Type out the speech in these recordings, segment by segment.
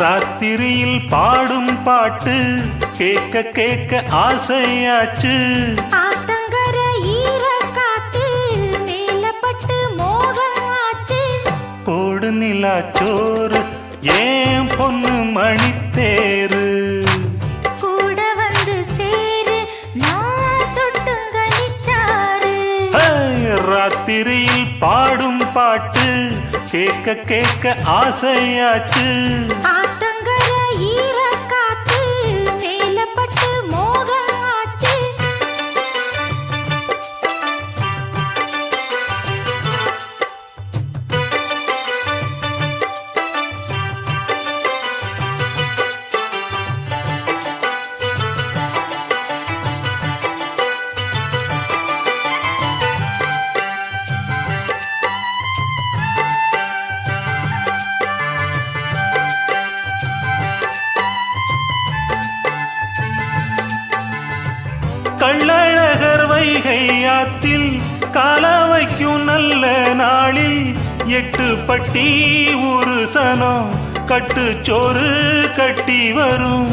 ராத்திரியில் பாடும் பாட்டு கேட்க கேட்க ஆசையாச்சு. போடு நிலாச்சோறு ஏன் பொண்ணு மணித்தேரு கூட வந்து சேரு ராத்திரியில் பாடும் பாட்டு கேட்க கேட்க ஆசையாச்சு. கள்ளழகர் வைகை ஆத்தில் கால நல்ல நாளில் எட்டு பட்டி ஒரு சனம் கட்டுச்சோறு கட்டி வரும்.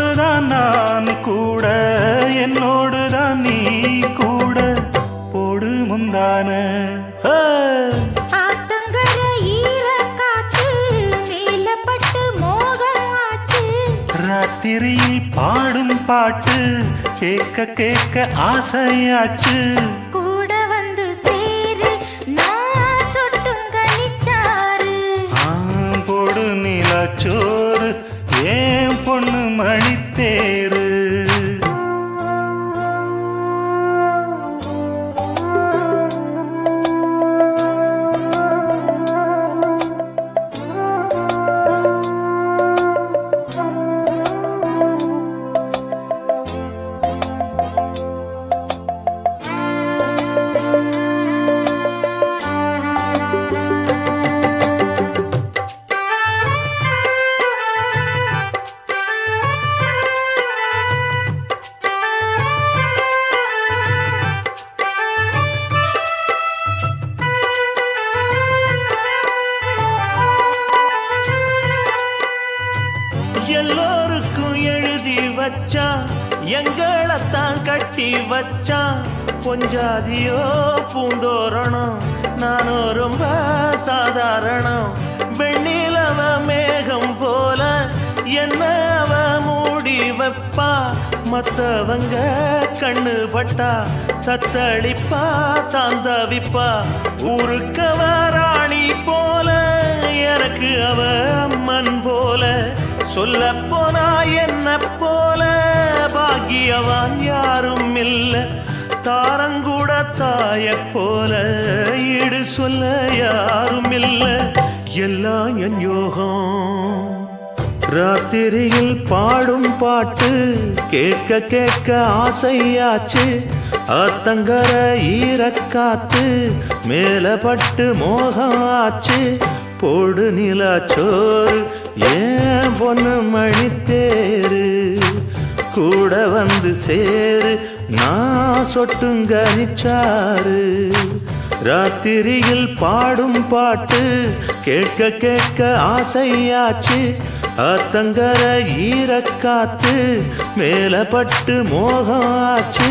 உன்னோடுதான் நான் கூட என்னோடுதான் நீ கூட. போடு முந்தான. ராத்திரியில் பாடும் பாட்டு கேட்க கேட்க ஆசையாச்சு. எல்லோருக்கும் எழுதி வச்சான் எங்களைத்தான் கட்டி வச்சான் கொஞ்சாதியோ பூந்தோரணம். நானும் ரொம்ப சாதாரணம். வெண்ணிலவ மேகம் போல என்ன அவ மூடி வைப்பா? மற்றவங்க கண்ணு பட்டா தத்தளிப்பா தாந்தவிப்பா. ஊருக்கவ ராணி போல எனக்கு அவர் சொல்ல போனா என்ன போல? பாக்கியவான் யாரும் இல்ல. தாரங்கூட தாய போல ஈடு சொல்ல யாரும் இல்ல. எல்லாம் என் யோகம். ராத்திரியில் பாடும் பாட்டு கேட்க கேட்க ஆசையாச்சு. ஆத்தங்கர ஈரக்காத்து மேலப்பட்டு பட்டு மோகம் ஆச்சு போடு நிலாச்சோறு ஏன் பொண்ணு மணித்தேரு கூட வந்து சேரு. நான் சொட்டுங்க நிச்சாரு ராத்திரியில் பாடும் பாட்டு கேட்க கேட்க ஆசையாச்சு. ஆத்தங்கர ஈரக்காத்து மேலப்பட்டு பட்டு மோகம் ஆச்சு